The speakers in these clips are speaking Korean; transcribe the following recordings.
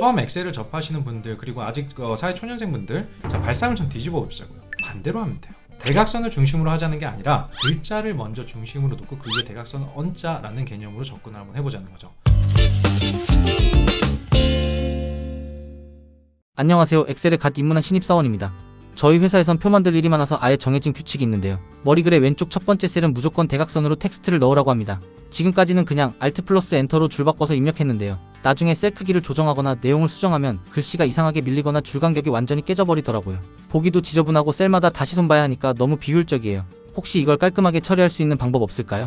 처음 엑셀을 접하시는 분들 그리고 아직 어, 사회 초년생 분들 자 발상을 좀 뒤집어 봅시자고요. 반대로 하면 돼요. 대각선을 중심으로 하자는 게 아니라 글자를 먼저 중심으로 놓고 그 위에 대각선을 얹자라는 개념으로 접근을 한번 해보자는 거죠. 안녕하세요. 엑셀에 갓 입문한 신입사원입니다. 저희 회사에선 표 만들 일이 많아서 아예 정해진 규칙이 있는데요. 머리글의 왼쪽 첫 번째 셀은 무조건 대각선으로 텍스트를 넣으라고 합니다. 지금까지는 그냥 Alt 플러스 엔터로 줄 바꿔서 입력했는데요. 나중에 셀 크기를 조정하거나 내용을 수정하면 글씨가 이상하게 밀리거나 줄 간격이 완전히 깨져버리더라고요. 보기도 지저분하고 셀마다 다시 손봐야 하니까 너무 비효율적이에요. 혹시 이걸 깔끔하게 처리할 수 있는 방법 없을까요?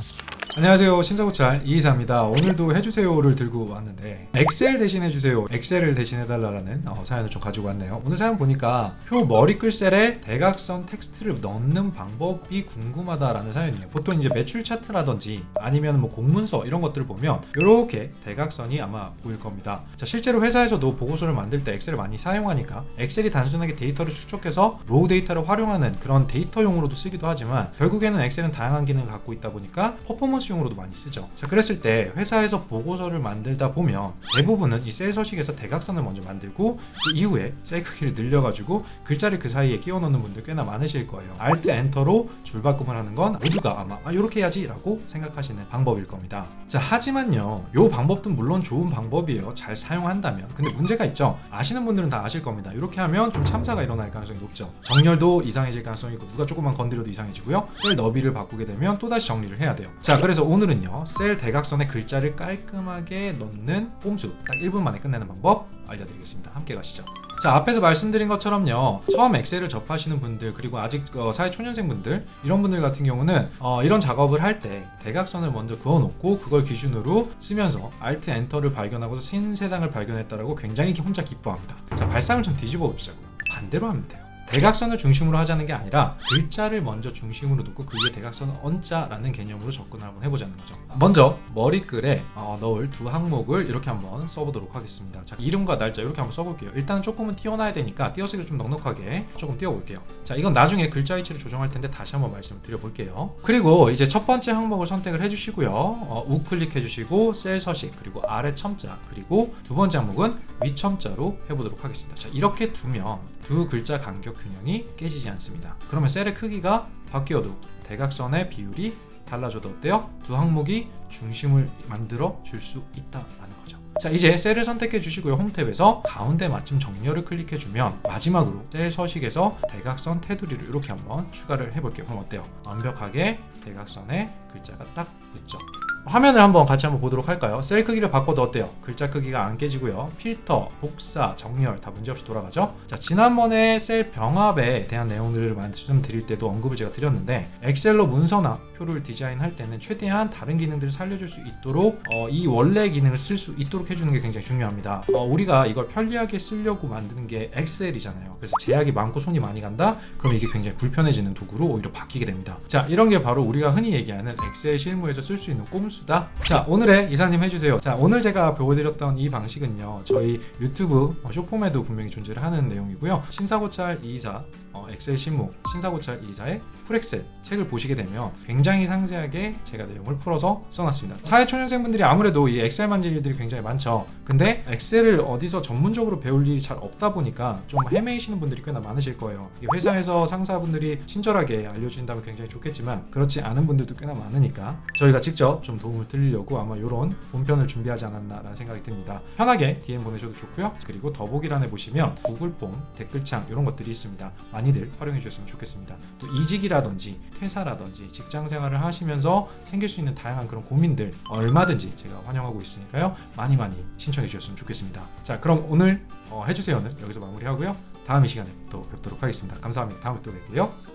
안녕하세요. 신사고찰 이이사입니다. 오늘도 해주세요를 들고 왔는데 엑셀 대신 해주세요. 엑셀을 대신 해달라는 어, 사연을 좀 가지고 왔네요. 오늘 사연 보니까 표 머리 글 셀에 대각선 텍스트를 넣는 방법이 궁금하다라는 사연이에요. 보통 이제 매출 차트라든지 아니면 뭐 공문서 이런 것들을 보면 이렇게 대각선이 아마 보일 겁니다. 자 실제로 회사에서도 보고서를 만들 때 엑셀을 많이 사용하니까 엑셀이 단순하게 데이터를 축적해서 로우 데이터를 활용하는 그런 데이터용으로도 쓰기도 하지만 결국에는 엑셀은 다양한 기능을 갖고 있다 보니까 퍼포먼스 용으로도 많이 쓰죠. 자, 그랬을 때 회사에서 보고서를 만들다 보면 대부분은 이 셀 서식에서 대각선을 먼저 만들고 그 이후에 셀 크기를 늘려가지고 글자를 그 사이에 끼워 넣는 분들 꽤나 많으실 거예요. Alt 엔터로 줄바꿈을 하는 건 모두가 아마 아, 이렇게 해야지라고 생각하시는 방법일 겁니다. 자, 하지만요, 이 방법도 물론 좋은 방법이에요. 잘 사용한다면. 근데 문제가 있죠. 아시는 분들은 다 아실 겁니다. 이렇게 하면 좀 참사가 일어날 가능성이 높죠. 정렬도 이상해질 가능성이 있고 누가 조금만 건드려도 이상해지고요. 셀 너비를 바꾸게 되면 또다시 정리를 해야 돼요. 자, 그래서 오늘은요. 셀 대각선에 글자를 깔끔하게 넣는 꼼수 딱 1분 만에 끝내는 방법 알려드리겠습니다. 함께 가시죠. 자 앞에서 말씀드린 것처럼요 처음 엑셀을 접하시는 분들 그리고 아직 어, 사회 초년생 분들 이런 분들 같은 경우는 어, 이런 작업을 할 때 대각선을 먼저 그어놓고 그걸 기준으로 쓰면서 Alt 엔터를 발견하고서 신 세상을 발견했다라고 굉장히 혼자 기뻐합니다 자 발상을 좀 뒤집어 봅시자고요 반대로 하면 돼요 대각선을 중심으로 하자는 게 아니라 글자를 먼저 중심으로 놓고 그 위에 대각선을 얹자라는 개념으로 접근을 한번 해보자는 거죠. 먼저 머리글에 어, 넣을 두 항목을 이렇게 한번 써보도록 하겠습니다. 자 이름과 날짜 이렇게 한번 써볼게요. 일단 조금은 띄워놔야 되니까 띄어쓰기를 좀 넉넉하게 조금 띄워볼게요. 자 이건 나중에 글자 위치를 조정할 텐데 다시 한번 말씀을 드려볼게요. 그리고 이제 첫 번째 항목을 선택을 해주시고요. 어, 우클릭 해주시고 셀 서식 그리고 아래 첨자 그리고 두 번째 항목은 위 첨자로 해보도록 하겠습니다. 자 이렇게 두면 두 글자 간격 균형이 깨지지 않습니다. 그러면 셀의 크기가 바뀌어도 대각선의 비율이 달라져도 어때요? 두 항목이 중심을 만들어 줄 수 있다라는 거죠. 자 이제 셀을 선택해 주시고요 홈탭에서 가운데 맞춤 정렬을 클릭해 주면 마지막으로 셀 서식에서 대각선 테두리를 이렇게 한번 추가를 해볼게요 그럼 어때요 완벽하게 대각선에 글자가 딱 붙죠 화면을 한번 같이 한번 보도록 할까요? 셀 크기를 바꿔도 어때요? 글자 크기가 안 깨지고요. 필터, 복사, 정렬 다 문제없이 돌아가죠? 자, 지난번에 셀 병합에 대한 내용들을 말씀드릴 때도 언급을 제가 드렸는데 엑셀로 문서나 표를 디자인할 때는 최대한 다른 기능들을 살려줄 수 있도록 어, 이 원래 기능을 쓸 수 있도록 해주는 게 굉장히 중요합니다. 어, 우리가 이걸 편리하게 쓰려고 만드는 게 엑셀이잖아요. 그래서 제약이 많고 손이 많이 간다? 그럼 이게 굉장히 불편해지는 도구로 오히려 바뀌게 됩니다. 자, 이런 게 바로 우리가 흔히 얘기하는 엑셀 실무에서 쓸 수 있는 꼼수 다. 자, 오늘의 이사님 해주세요. 자, 오늘 제가 보여드렸던 이 방식은요. 저희 유튜브 어, 쇼폼에도 분명히 존재를 하는 내용이고요. 신사고찰 이사 어, 엑셀 실무 신사고찰 이사의 풀엑셀 책을 보시게 되면 굉장히 상세하게 제가 내용을 풀어서 써놨습니다. 사회초년생분들이 아무래도 이 엑셀 만질 일들이 굉장히 많죠. 근데 엑셀을 어디서 전문적으로 배울 일이 잘 없다 보니까 좀 헤매이시는 분들이 꽤나 많으실 거예요. 이 회사에서 상사분들이 친절하게 알려주신다면 굉장히 좋겠지만 그렇지 않은 분들도 꽤나 많으니까 저희가 직접 좀 도움을 드리려고 아마 이런 본편을 준비하지 않았나라는 생각이 듭니다. 편하게 DM 보내셔도 좋고요. 그리고 더보기란에 보시면 구글 폼, 댓글창 이런 것들이 있습니다. 많이들 활용해 주셨으면 좋겠습니다. 또 이직이라든지 퇴사라든지 직장 생활을 하시면서 생길 수 있는 다양한 그런 고민들 얼마든지 제가 환영하고 있으니까요. 많이 많이 신청해 주셨으면 좋겠습니다. 자, 그럼 오늘 어, 해주세요는 여기서 마무리하고요. 다음 이 시간에 또 뵙도록 하겠습니다. 감사합니다. 다음에 또 뵐게요.